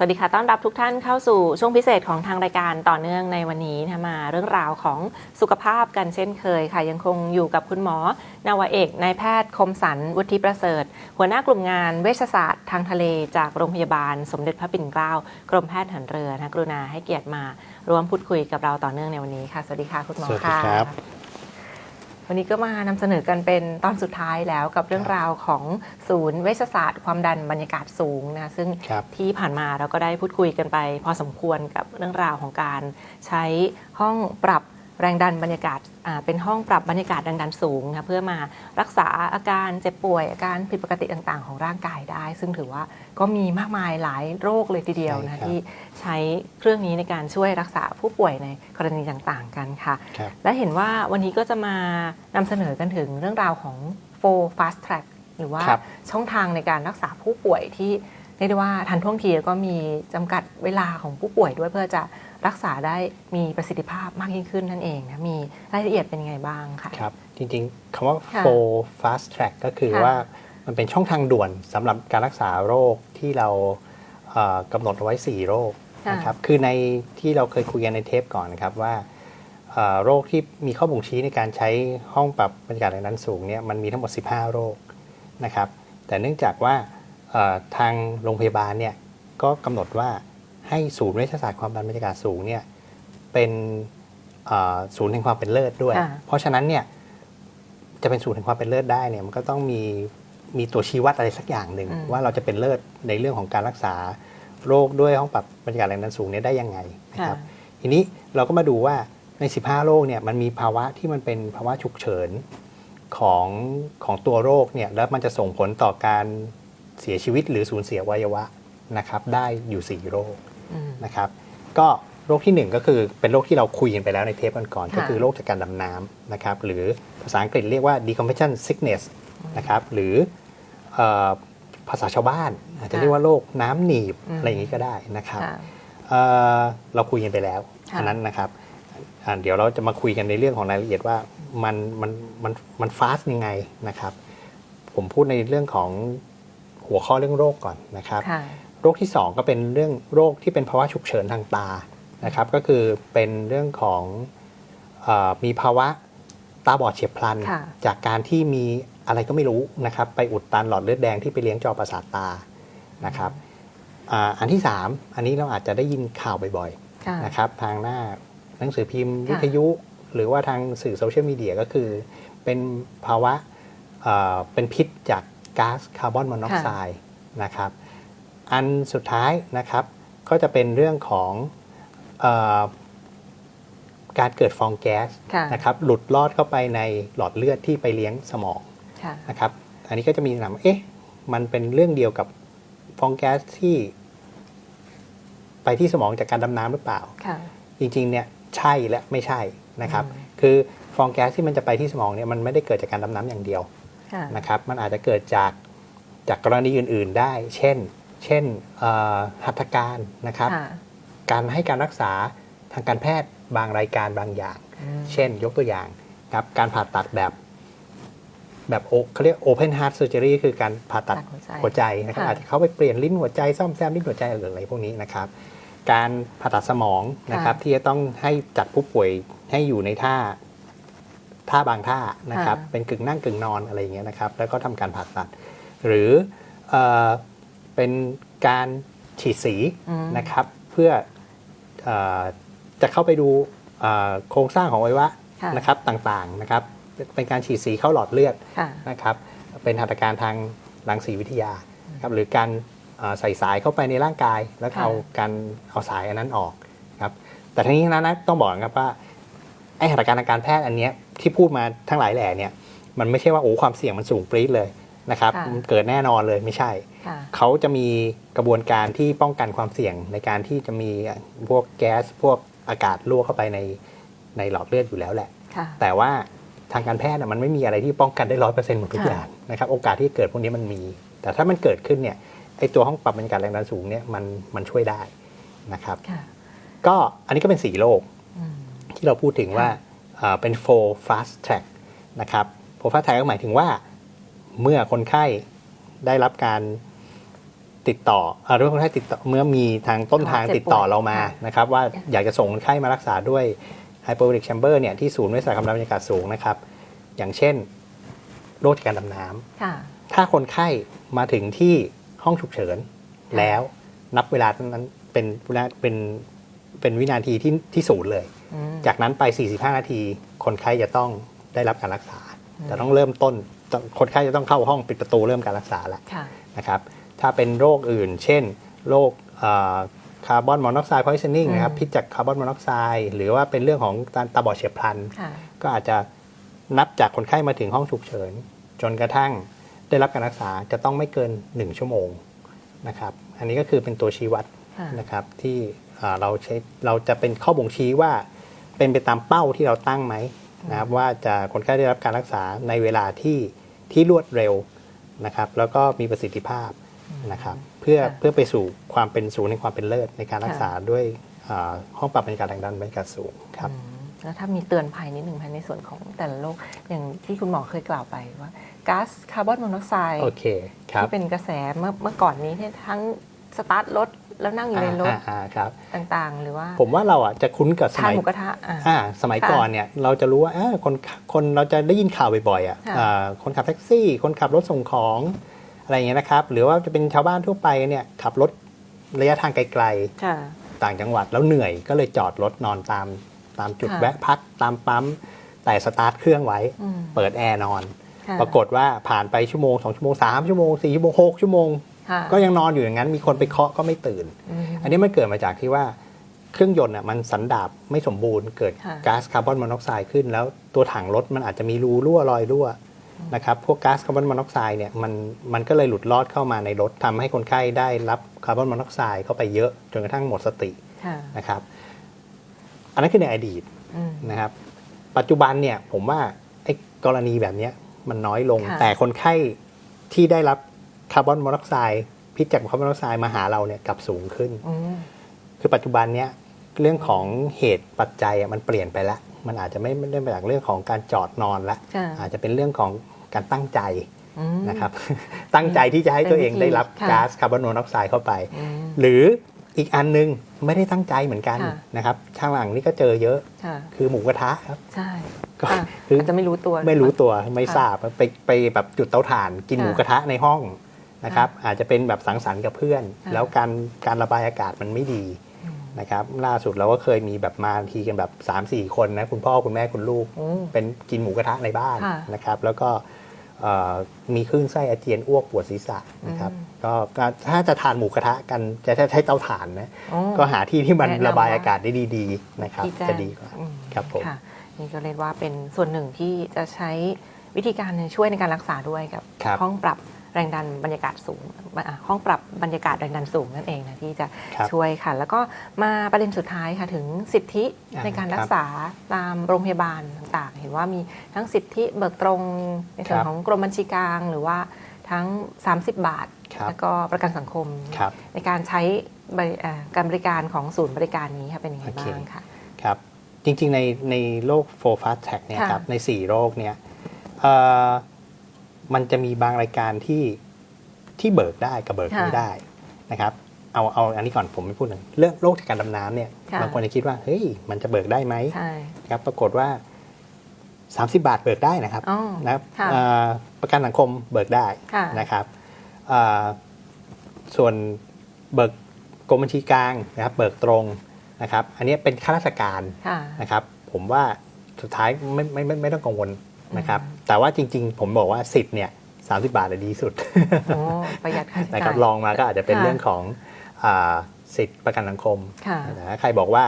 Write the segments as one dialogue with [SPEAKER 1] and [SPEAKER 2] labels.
[SPEAKER 1] สวัสดีค่ะ ต้อนรับทุกท่านเข้าสู่ช่วงพิเศษของทางรายการต่อเนื่องในวันนี้นะมาเรื่องราวของสุขภาพกันเช่นเคยค่ะ ยังคงอยู่กับคุณหมอ นาวเอกนายแพทย์คมสันวุฒิประเสริฐ หัวหน้ากลุ่มงานเวชศาสตร์ทางทะเลจากโรงพยาบาล สมเด็จพระปิ่นเกล้ากรมแพทย์หารเรือนะกรุณาให้เกียรติมาร่วมพูดคุยกับเราต่อเนื่องในวันนี้ค่ะ สวัสดีค่ะคุณหมอ
[SPEAKER 2] สวัสดี
[SPEAKER 1] ค่ะ
[SPEAKER 2] ครับ
[SPEAKER 1] วันนี้ก็มานำเสนอกันเป็นตอนสุดท้ายแล้วกับเรื่องราวของศูนย์เวชศาสตร์ ความดันบรรยากาศสูงนะซึ่ง
[SPEAKER 2] ครับ
[SPEAKER 1] ที่ผ่านมาเราก็ได้พูดคุยกันไป พอสมควรกับเรื่องราวของการใช้ห้องปรับ แรงดันบรรยากาศอ่าเป็นห้องปรับบรรยากาศแรงดันสูงนะเพื่อมารักษาอาการเจ็บป่วยอาการผิดปกติต่างๆ ของร่างกายได้ ซึ่งถือว่าก็มีมากมายหลายโรคเลยทีเดียว
[SPEAKER 2] ใช่
[SPEAKER 1] นะครับที่ใช้เครื่องนี้ในการช่วยรักษาผู้ป่วยในกรณีต่างๆกันค่ะ
[SPEAKER 2] ครับ
[SPEAKER 1] และเห็นว่าวันนี้ก็จะมานำเสนอกันถึงเรื่องราวของ f o fast track หรือว่า
[SPEAKER 2] ครับ
[SPEAKER 1] ช่องทางในการรักษาผู้ป่วยที่เรียกได้ว่าทันท่วงทีแล้วก็มีจำกัดเวลาของผู้ป่วยด้วยเพื่อจะ รักษาได้มีประสิทธิภาพมากยิ่งขึ้นนั่นเองนะมีรายละเอียดเป็นยังไงบ้างค่ะ
[SPEAKER 2] ครับ จริงๆคำว่า
[SPEAKER 1] ค่ะ
[SPEAKER 2] for fast track ก็คือ
[SPEAKER 1] ค่ะ
[SPEAKER 2] ว่ามันเป็นช่องทางด่วนสำหรับการรักษาโรคที่เราเอ่อกำหนดเอาไว้ 4 โรค
[SPEAKER 1] ค่ะ
[SPEAKER 2] นะครับคือในที่เราเคยคุยกันในเทปก่อนนะครับว่าเอ่อโรคที่มีข้อบ่งชี้ในการใช้ห้องปรับบรรยากาศแรงดันสูงเนี่ยมันมีทั้งหมด 15 โรคนะครับ แต่เนื่องจากว่าเอ่อทางโรงพยาบาลเนี่ยก็กำหนดว่า ให้ศูนย์เวชศาสตร์ความดันบรรยากาศสูงเนี่ยเป็นเอ่อศูนย์แห่งความเป็นเลิศด้วย
[SPEAKER 1] ค่ะ
[SPEAKER 2] เพราะฉะนั้นเนี่ยจะเป็นศูนย์แห่งความเป็นเลิศได้เนี่ยมันก็ต้องมีมีตัวชี้วัดอะไรสักอย่างหนึ่ง
[SPEAKER 1] อืม
[SPEAKER 2] ว่าเราจะเป็นเลิศในเรื่องของการรักษาโรคด้วยห้องปรับบรรยากาศแรงดันสูงเนี่ยได้ยังไงนะครับทีนี้เราก็มาดูว่าใน 15 โรคเนี่ยมันมีภาวะที่มันเป็นภาวะฉุกเฉินของของตัวโรคเนี่ยแล้วมันจะส่งผลต่อการเสียชีวิตหรือสูญเสียอวัยวะนะครับได้อยู่ 4 โรค
[SPEAKER 1] อืม
[SPEAKER 2] นะครับก็โรคทีหนึ่1 ก็คือเป็นโรคที่เราคุยกันไปแล้วในเทปก่อนๆ
[SPEAKER 1] ค่ะ
[SPEAKER 2] ก็คือโรคจากการดำน้ำนะครับหรือภาษาอังกฤษเรียกว่า decompression sickness นะครับหรือเออภาษาชาวบ้าน อาจจะเรียกว่าโรคน้ำหนีบอะไรอย่างนี้ก็ได้นะครับ
[SPEAKER 1] ค่ะ
[SPEAKER 2] เอ่อเราคุยกันไปแล้ว
[SPEAKER 1] ค่ะ
[SPEAKER 2] อันนั้นนะครับอ่าเดี๋ยวเราจะมาคุยกันในเรื่องของรายละเอียดว่ามันมันมันมันฟาสยังไงนะครับ ผมพูดในเรื่องของหัวข้อเรื่องโรคก่อนนะครับ
[SPEAKER 1] ค่ะ
[SPEAKER 2] โรคที่ 2 ก็เป็นเรื่องโรคที่เป็นภาวะฉุกเฉินทางตานะครับ ก็คือเป็นเรื่องของเออมีภาวะตาบอดเฉียบพลัน
[SPEAKER 1] ค่ะ
[SPEAKER 2] จากการที่มีอะไรก็ไม่รู้นะครับ ไปอุดตันหลอดเลือดแดงที่ไปเลี้ยงจอประสาทตานะครับอ่าอันที่ 3 อันนี้เราอาจจะได้ยินข่าวบ่อย
[SPEAKER 1] ค่ะ
[SPEAKER 2] ๆนะครับทางหน้าหนังสือพิมพ์
[SPEAKER 1] ค่ะ
[SPEAKER 2] วิทยุ หรือว่าทางสื่อโซเชียลมีเดียก็คือ เป็นภาวะเอ่อเป็นพิษจากก๊าซคาร์บอนมอนอกไซด์นะครับ อันสุดท้ายนะครับ ก็จะเป็นเรื่องของเออการเกิดฟองแก๊ส
[SPEAKER 1] ค่ะ
[SPEAKER 2] นะครับหลุดลอดเข้าไปในหลอดเลือดที่ไปเลี้ยงสมอง
[SPEAKER 1] ค่ะ
[SPEAKER 2] นะครับอันนี้ก็จะมีคำถามว่าเอ๊ะมันเป็นเรื่องเดียวกับฟองแก๊สที่ ไปที่สมองจากการดำน้ำหรือเปล่า
[SPEAKER 1] ค่ะ
[SPEAKER 2] จริงๆเนี่ยใช่และไม่ใช่นะครับ
[SPEAKER 1] อืม
[SPEAKER 2] คือฟองแก๊สที่มันจะไปที่สมองเนี่ยมันไม่ได้เกิดจากการดำน้ำอย่างเดียว
[SPEAKER 1] ค่ะ
[SPEAKER 2] นะครับ มันอาจจะเกิดจากจากกรณีอื่น ๆ ได้ เช่น เช่นเอ่อหัตถการนะครับ
[SPEAKER 1] ค่ะ
[SPEAKER 2] การให้การรักษาทางการแพทย์บางรายการบางอย่าง
[SPEAKER 1] อืม
[SPEAKER 2] เช่นยกตัวอย่างครับการผ่าตัดแบบแบบโอเขาเรียก open heart surgery คือการผ่าตัด
[SPEAKER 1] ตัดหัวใจ
[SPEAKER 2] หัวใจนะครับ
[SPEAKER 1] ค่ะ
[SPEAKER 2] อาจจะเขาไปเปลี่ยนลิ้นหัวใจซ่อมแซมลิ้นหัวใจหรืออะไรพวกนี้นะครับ การผ่าตัดสมองนะครับ ที่จะต้องให้จัดผู้ป่วยให้อยู่ในท่าท่าบางท่านะครับ เป็นกึ่งนั่งกึ่งนอนอะไรอย่างเงี้ยนะครับ แล้วก็ทำการผ่าตัด หรือ เออเป็นการฉีดสี
[SPEAKER 1] อืม
[SPEAKER 2] นะครับ เพื่อเออจะเข้าไปดูเอ่อโครงสร้างของอวัยวะ
[SPEAKER 1] ค่ะ
[SPEAKER 2] นะครับต่างๆนะครับ เป็นการฉีดสีเข้าหลอดเลือด
[SPEAKER 1] ค่ะ
[SPEAKER 2] นะครับ เป็นหัตถการทางรังสีวิทยาครับหรือการเอ่อใส่สายเข้าไปในร่างกาย แล้ว
[SPEAKER 1] ค่ะ
[SPEAKER 2] เอาการเอาสายอันนั้นออกครับแต่ทั้งนี้ทั้งนั้นนะต้องบอกนะครับว่าไอหัตถการทางการแพทย์อันเนี้ยที่พูดมาทั้งหลายแหล่เนี่ยมันไม่ใช่ว่าโอ้ความเสี่ยงมันสูงปรี๊ดเลย นะครับ
[SPEAKER 1] ค่ะ
[SPEAKER 2] มันเกิดแน่นอนเลยไม่ใช่
[SPEAKER 1] ค่ะ
[SPEAKER 2] เขาจะมีกระบวนการที่ป้องกันความเสี่ยงในการที่จะมีพวกแก๊สพวกอากาศรั่วเข้าไปในในหลอดเลือดอยู่แล้วแหละ
[SPEAKER 1] ค่ะ
[SPEAKER 2] แต่ว่าทางการแพทย์น่ะมันไม่มีอะไรที่ป้องกันได้ร้อยเปอร์เซ็นต์หมดทุก
[SPEAKER 1] ค่ะ
[SPEAKER 2] อย่างนะครับโอกาสที่เกิดพวกนี้มันมี แต่ถ้ามันเกิดขึ้นเนี่ยไอตัวห้องปรับบรรยากาศแรงดันสูงเนี่ยมันมันช่วยได้นะครับ
[SPEAKER 1] ค่ะ
[SPEAKER 2] ก็อันนี้ก็เป็นสีโรค
[SPEAKER 1] อืม
[SPEAKER 2] ที่เราพูดถึงว่า
[SPEAKER 1] ค่ะ
[SPEAKER 2] เอ่อเป็น four fast track นะครับ four fast track ก็หมายถึงว่า เมื่อคนไข้ได้รับการติดต่ออ่าเรื่องคนไข้ติดต่อเมื่อมีทางต้นทาง
[SPEAKER 1] เจ็บ
[SPEAKER 2] ติดต่อ
[SPEAKER 1] ป่วย
[SPEAKER 2] เรามา
[SPEAKER 1] ค่ะ
[SPEAKER 2] นะครับ ว่าอยากจะส่งคนไข้มารักษาด้วย hyperbaric chamber เนี่ยที่ศูนย์วิทยาศาสตร์กำลังบรรยากาศสูงนะครับ อย่างเช่นโรคจากการดำน้ำ
[SPEAKER 1] ค่ะ
[SPEAKER 2] ถ้าคนไข้มาถึงที่ห้องฉุกเฉิน
[SPEAKER 1] ค่ะ
[SPEAKER 2] แล้วนับเวลานั้นเป็นเวลาเป็นเป็นวินาทีที่ที่ศูนย์เลย
[SPEAKER 1] อืม
[SPEAKER 2] จากนั้นไป 45 นาที คนไข้จะต้องได้รับการรักษา
[SPEAKER 1] อืม
[SPEAKER 2] จะต้องเริ่มต้นต้อง คนไข้จะต้องเข้าห้องปิดประตูเริ่มการรักษาแล้ว
[SPEAKER 1] ค่ะ
[SPEAKER 2] นะครับถ้าเป็นโรคอื่น เช่น โรคคาร์บอนมอนอกไซด์พอยซ o นิ่ง
[SPEAKER 1] อืม
[SPEAKER 2] นะครับพิษจากคาร์บอนมอนอกไซด์หรือว่าเป็นเรื่องของการตาบอดเฉียบพลัน
[SPEAKER 1] ค่ะ
[SPEAKER 2] ก็อาจจะนับจากคนไข้มาถึงห้องฉุกเฉิน จนกระทั่งได้รับการรักษาจะต้องไม่เกิน 1 ชั่วโมงนะครับอันนี้ก็คือเป็นตัวชี้วัด
[SPEAKER 1] ค่ะ
[SPEAKER 2] นะครับที่อ่าเราใช้เราจะเป็นข้อบ่งชี้ว่าเป็นไปตามเป้าที่เราตั้งไหม นะครับว่าจะคนไข้ได้รับการรักษาในเวลาที่ที่รวดเร็วนะครับแล้วก็มีประสิทธิภาพนะครับเพื่อ
[SPEAKER 1] ค่ะ
[SPEAKER 2] เพื่อไปสู่ความเป็นศูนย์ในความเป็นเลิศในการรัก
[SPEAKER 1] ค่ะ
[SPEAKER 2] ษาด้วยอ่าห้องปรับบรรยากาศแรงดันบรรยากาศสูงครับ
[SPEAKER 1] อืมแล้วถ้ามีเตือนภัยนิดหนึ่งภายในส่วนของแต่ละโรคอย่างที่คุณหมอเคยกล่าวไปว่าก๊าซคาร์บอนมอนอกไซด์
[SPEAKER 2] โอเคครับ
[SPEAKER 1] ที่เป็นกระแสเมื่อเมื่อก่อนนี้ที่ทั้งสตาร์ทรถ แล้วนั่งอยู่ในรถ
[SPEAKER 2] อ่าอ่าครับ
[SPEAKER 1] ต่างๆ หรือว่า
[SPEAKER 2] ผมว่าเราอะจะคุ้นกับส
[SPEAKER 1] ทาน
[SPEAKER 2] มัย
[SPEAKER 1] หมูกระทะอะ
[SPEAKER 2] อ่าสมัย
[SPEAKER 1] ค่ะ
[SPEAKER 2] ก่อนเนี่ยเราจะรู้ว่าเอ้อคนคนเราจะได้ยินข่าวบ่อยๆอะ
[SPEAKER 1] ค่ะ
[SPEAKER 2] อ่าคนขับแท็กซี่ คนขับรถส่งของอะไรอย่างเงี้ยนะครับ หรือว่าจะเป็นชาวบ้านทั่วไปเนี่ยขับรถระยะทางไกล
[SPEAKER 1] ค่ะ
[SPEAKER 2] ๆต่างจังหวัดแล้วเหนื่อยก็เลยจอดรถนอนตามตามจุด
[SPEAKER 1] ค่ะ
[SPEAKER 2] แวะพักตามปั๊มแต่สตาร์ทเครื่องไว้
[SPEAKER 1] อืม
[SPEAKER 2] เปิดแอร์นอน
[SPEAKER 1] ค่ะ
[SPEAKER 2] ปรากฏว่าผ่านไปชั่วโมงสองชั่วโมงสามชั่วโมงสี่ชั่วโมงหกชั่วโมง
[SPEAKER 1] ค่ะ
[SPEAKER 2] ก็ยังนอนอยู่อย่างนั้น มีคนไปเคาะก็ไม่ตื่น
[SPEAKER 1] อืม
[SPEAKER 2] อันนี้มันเกิดมาจากที่ว่าเครื่องยนต์อะมันสันดาบไม่สมบูรณ์เกิด
[SPEAKER 1] ค่ะ
[SPEAKER 2] ก๊าซคาร์บอนมอนอกไซด์ขึ้น แล้วตัวถังรถมันอาจจะมีรูรั่วรอยรั่วนะครับพวกก๊าซคาร์บอนมอนอกไซด์เนี่ยมันมันก็เลยหลุดลอดเข้ามาในรถทำให้คนไข้ได้รับคาร์บอนมอนอกไซด์เข้าไปเยอะจนกระทั่งหมดสติ
[SPEAKER 1] ค่ะ
[SPEAKER 2] นะครับอันนั้นคือในอดีต
[SPEAKER 1] อืม
[SPEAKER 2] นะครับ ปัจจุบันเนี่ยผมว่าไอ้กรณีแบบเนี้ยมันน้อยลง
[SPEAKER 1] ค่ะ
[SPEAKER 2] แต่คนไข้ที่ได้รับ คาร์บอนมอนอกไซด์พิษจากคาร์บอนมอนอกไซด์มาหาเราเนี่ยกลับสูงขึ้น
[SPEAKER 1] อืม
[SPEAKER 2] คือปัจจุบันเนี้ยเรื่องของเหตุปัจจัยอะมันเปลี่ยนไปแล้วมันอาจจะไม่ไม่ได้มาจากเรื่องของการจอดนอนละ
[SPEAKER 1] ค่ะ
[SPEAKER 2] อาจจะเป็นเรื่องของการตั้งใจ
[SPEAKER 1] อืม
[SPEAKER 2] นะครับ ตั้งใจที่จะให้ตัวเองได้รับ
[SPEAKER 1] ค่ะ
[SPEAKER 2] ก๊าซคาร์บอนมอนอกไซด์เข้าไป
[SPEAKER 1] อืม
[SPEAKER 2] หรืออีกอันนึงไม่ได้ตั้งใจเหมือนกัน
[SPEAKER 1] ค่ะ
[SPEAKER 2] นะครับช่างหลังนี่ก็เจอเยอะ
[SPEAKER 1] ค่ะ
[SPEAKER 2] คือหมูกระทะครับ
[SPEAKER 1] ใช่
[SPEAKER 2] ก็
[SPEAKER 1] ค่ะ
[SPEAKER 2] คือ
[SPEAKER 1] อาจจะไม่รู้ตัว
[SPEAKER 2] ไม่รู้ตัวไม่
[SPEAKER 1] ค่ะ
[SPEAKER 2] ทราบไปไปแบบจุดเตาถ่านกิน
[SPEAKER 1] ค่ะ
[SPEAKER 2] หมูกระทะในห้อง นะครับอาจจะเป็นแบบสังสรรค์กับเพื่อน
[SPEAKER 1] ค่ะ
[SPEAKER 2] แล้วการการระบายอากาศมันไม่ดี
[SPEAKER 1] อืม
[SPEAKER 2] นะครับล่าสุดเราก็เคยมีแบบมาทีกันแบบ3 4 คนนะคุณพ่อคุณแม่คุณลูก
[SPEAKER 1] อืม
[SPEAKER 2] เป็นกินหมูกระทะในบ้าน
[SPEAKER 1] ค่ะ
[SPEAKER 2] นะครับแล้วก็เอ่อมีคลื่นไส้อาเจียนอ้วกปวดศีรษะนะครับ
[SPEAKER 1] อืม
[SPEAKER 2] ก็ก็ถ้าจะทานหมูกระทะกันจะใช้เตาถ่านนะ
[SPEAKER 1] อ๋อ
[SPEAKER 2] ก็หาที่ที่มัน
[SPEAKER 1] แนะนำ
[SPEAKER 2] ระบาย
[SPEAKER 1] ว่า
[SPEAKER 2] อากาศได้ดีๆนะครับ
[SPEAKER 1] ที่แจ้ง
[SPEAKER 2] จะดีกว่า
[SPEAKER 1] อืม
[SPEAKER 2] ครับผม
[SPEAKER 1] ค่ะนี่ก็เรียกว่าเป็นส่วนหนึ่งที่จะใช้ วิธีการช่วยในการรักษาด้วยกับ
[SPEAKER 2] ครับ
[SPEAKER 1] ห้องปรับแรงดันบรรยากาศสูงอะห้องปรับบรรยากาศแรงดันสูงนั่นเองนะที่จะ
[SPEAKER 2] ครับ
[SPEAKER 1] ช่วยค่ะ แล้วก็มาประเด็นสุดท้ายค่ะถึงสิทธิ
[SPEAKER 2] อ่า
[SPEAKER 1] ในการ
[SPEAKER 2] ครับ
[SPEAKER 1] รักษาตามโรงพยาบาลต่างๆ เห็นว่ามีทั้งสิทธิเบิกตรงในส่วน
[SPEAKER 2] ครับ
[SPEAKER 1] ของกรมบัญชีกลาง หรือว่าทั้ง 30 บาท
[SPEAKER 2] ครับ
[SPEAKER 1] แล้วก็ประกันสังคม
[SPEAKER 2] ครับ
[SPEAKER 1] ในการใช้บริเอ่อการบริการของศูนย์บริการนี้ค่ะเป็นยังไง
[SPEAKER 2] โอเค
[SPEAKER 1] บ้างค่ะ
[SPEAKER 2] ครับ จริงๆ ในในโรคโฟฟาสแท็กเนี่ย
[SPEAKER 1] ค่ะ
[SPEAKER 2] ครับ ใน 4 โรคเนี่ย เอ่อมันจะมีบางรายการที่ที่เบิกได้กับเบิกไม่ได้นะครับ เอาเอาอันนี้ก่อนผมไม่พูดหนึ่งเรื่องโรคจากการดำน้ำเนี่ย
[SPEAKER 1] ค่ะ
[SPEAKER 2] บางคนจะคิดว่าเฮ้ยมันจะเบิกได้ไหม
[SPEAKER 1] ใช่
[SPEAKER 2] ครับ ปรากฏว่า 30 บาทเบิกได้นะครับ
[SPEAKER 1] อ๋อ
[SPEAKER 2] นะครับ
[SPEAKER 1] ค่ะ
[SPEAKER 2] เอ่อประกันสังคมเบิกได้
[SPEAKER 1] ค่ะ
[SPEAKER 2] นะครับเอ่อส่วนเบิกกรมบัญชีกลางนะครับ เบิกตรงนะครับ อันนี้เป็นข้าราชการ
[SPEAKER 1] ค่ะ
[SPEAKER 2] นะครับ ผมว่าสุดท้ายไม่ไม่ไม่ไม่ต้องกังวล นะครับ
[SPEAKER 1] อืม
[SPEAKER 2] แต่ว่าจริงๆ ผมบอกว่าสิทธิ์เนี่ยสาบาทอะดีสุด
[SPEAKER 1] โอ้ประหยัดค่าใช้
[SPEAKER 2] นะครับ
[SPEAKER 1] จ่าย
[SPEAKER 2] ลองมาก็อาจจะเป็น
[SPEAKER 1] ค่ะ
[SPEAKER 2] เรื่องของอาสิทธิ์ประกันสังคม
[SPEAKER 1] ค่ะ
[SPEAKER 2] นะใครบอกว่า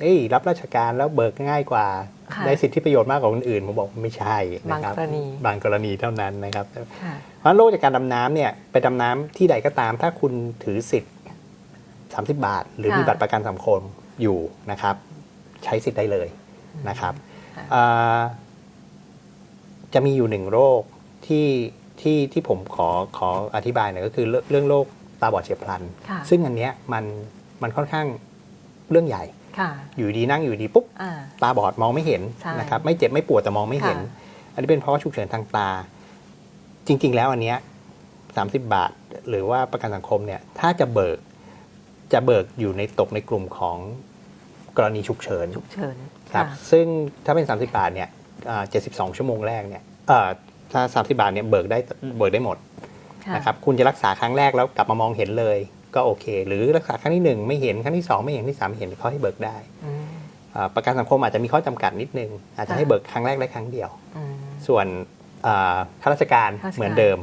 [SPEAKER 2] เอ้ยรับราชการแล้วเบิกง่ายกว่า
[SPEAKER 1] ค่ะ
[SPEAKER 2] ได้สิทธิประโยชน์มากกว่าคนอื่น ผมบอกไม่ใช่นะครับ
[SPEAKER 1] บางกรณี
[SPEAKER 2] บางกรณีเท่านั้นนะครับ
[SPEAKER 1] ค่ะ
[SPEAKER 2] เพราะโรคจากการดำน้ำเนี่ยไปดำน้ำที่ใดก็ตาม ถ้าคุณถือสิทธิ์30 บาท หรือ
[SPEAKER 1] ค่ะ
[SPEAKER 2] มีบัตรประกันสังคมอยู่นะครับ ใช้สิทธิ์ได้เลยนะครับ
[SPEAKER 1] ค่ะ
[SPEAKER 2] อ่า จะมีอยู่หนึ่งโรคที่ที่ที่ผมขอขออธิบายหน่อยก็คือเรื่องเรื่องโรคตาบอดเฉียบพลัน
[SPEAKER 1] ค่ะ
[SPEAKER 2] ซึ่งอันเนี้ยมันมันค่อนข้างเรื่องใหญ่
[SPEAKER 1] ค่ะ
[SPEAKER 2] อยู่ดีนั่งอยู่ดีปุ๊บ
[SPEAKER 1] อ่า
[SPEAKER 2] ตาบอดมองไม่เห็น
[SPEAKER 1] ใช่
[SPEAKER 2] นะครับไม่เจ็บไม่ปวดแต่มองไม่เห็น
[SPEAKER 1] ค่ะ
[SPEAKER 2] อันนี้เป็นเพราะว่าฉุกเฉินทางตา จริง ๆ แล้วอันเนี้ย30บาท หรือว่าประกันสังคมเนี่ยถ้าจะเบิกจะเบิกอยู่ในตกในกลุ่มของกรณีฉุกเฉิน
[SPEAKER 1] ฉุกเฉิน
[SPEAKER 2] ครับ
[SPEAKER 1] ค่ะ
[SPEAKER 2] ซึ่งถ้าเป็น 30 บาทเนี่ยอ่า 72 ชั่วโมงแรกเนี่ยเอ่อถ้า30บาทเนี่ยเบิกได้เบิกได้หมด
[SPEAKER 1] ค่ะ
[SPEAKER 2] นะครับคุณจะรักษาครั้งแรกแล้วกลับมามองเห็นเลย ก็โอเค หรือรักษาครั้งที่หนึ่งไม่เห็นครั้งที่สองไม่เห็นครั้งที่สามไม่เห็นเขาให้เบิกได้
[SPEAKER 1] อืม
[SPEAKER 2] อ่าประกันสังคมอาจจะมีข้อจำกัดนิดนึง อาจจะ
[SPEAKER 1] ค่ะ
[SPEAKER 2] ให้เบิกครั้งแรกได้ครั้งเดียว
[SPEAKER 1] อืม
[SPEAKER 2] ส่วนอ่าข้าราชการ
[SPEAKER 1] ข้าราชการ
[SPEAKER 2] เหมือนเดิม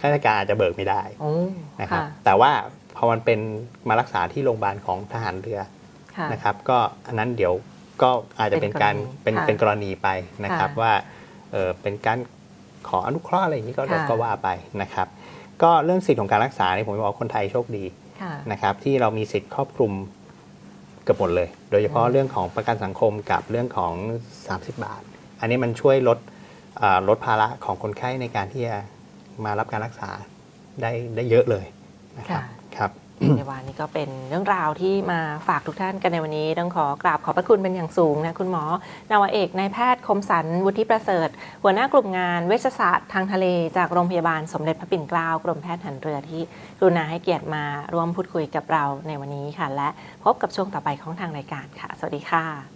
[SPEAKER 2] ข้าราชการอาจจะเบิกไม่ได้
[SPEAKER 1] โอ้
[SPEAKER 2] นะครับ
[SPEAKER 1] ค่ะ
[SPEAKER 2] แต่ว่าพอมันเป็นมารักษาที่โรงพยาบาลของทหารเรือ
[SPEAKER 1] ค่ะ
[SPEAKER 2] นะครับ ก็อันนั้นเดี๋ยว ก็อาจจะเป็นการ
[SPEAKER 1] เป็
[SPEAKER 2] เป็น
[SPEAKER 1] นกรณี
[SPEAKER 2] เป็นกรณีไปนะครับ
[SPEAKER 1] ค่ะ
[SPEAKER 2] ว่าเออเป็นการขออนุเคราะห์อะไรอย่างนี้ก็
[SPEAKER 1] ค่ะ
[SPEAKER 2] ก็ว่าไปนะครับ ก็เรื่องสิทธิ์ของการรักษาเนี่ยผมจะบอกว่าคนไทยโชคดี
[SPEAKER 1] ค่ะ
[SPEAKER 2] นะครับ ที่เรามีสิทธิ์ครอบคลุมเกือบหมดเลย โดยเฉพาะ
[SPEAKER 1] อืม
[SPEAKER 2] เรื่องของประกันสังคมกับเรื่องของ 30 บาท อันนี้มันช่วยลดอ่าลดภาระของคนไข้ในการที่จะมารับการรักษาได้ได้เยอะเลยนะครับ
[SPEAKER 1] ค่ะ
[SPEAKER 2] ครับ
[SPEAKER 1] ในวันนี้ก็เป็นเรื่องราวที่มาฝากทุกท่านกันในวันนี้ ต้องขอกราบขอบพระคุณเป็นอย่างสูงนะคุณหมอ นาวเอกนายแพทย์คมสันวุฒิประเสริฐ หัวหน้ากลุ่มงานเวชศาสตร์ทางทะเลจากโรงพยาบาลสมเด็จพระปิ่นเกล้ากรมแพทย์หันเรือที่กรุณาให้เกียรติมาร่วมพูดคุยกับเราในวันนี้ค่ะ และพบกับช่วงต่อไปของทางรายการค่ะ สวัสดีค่ะ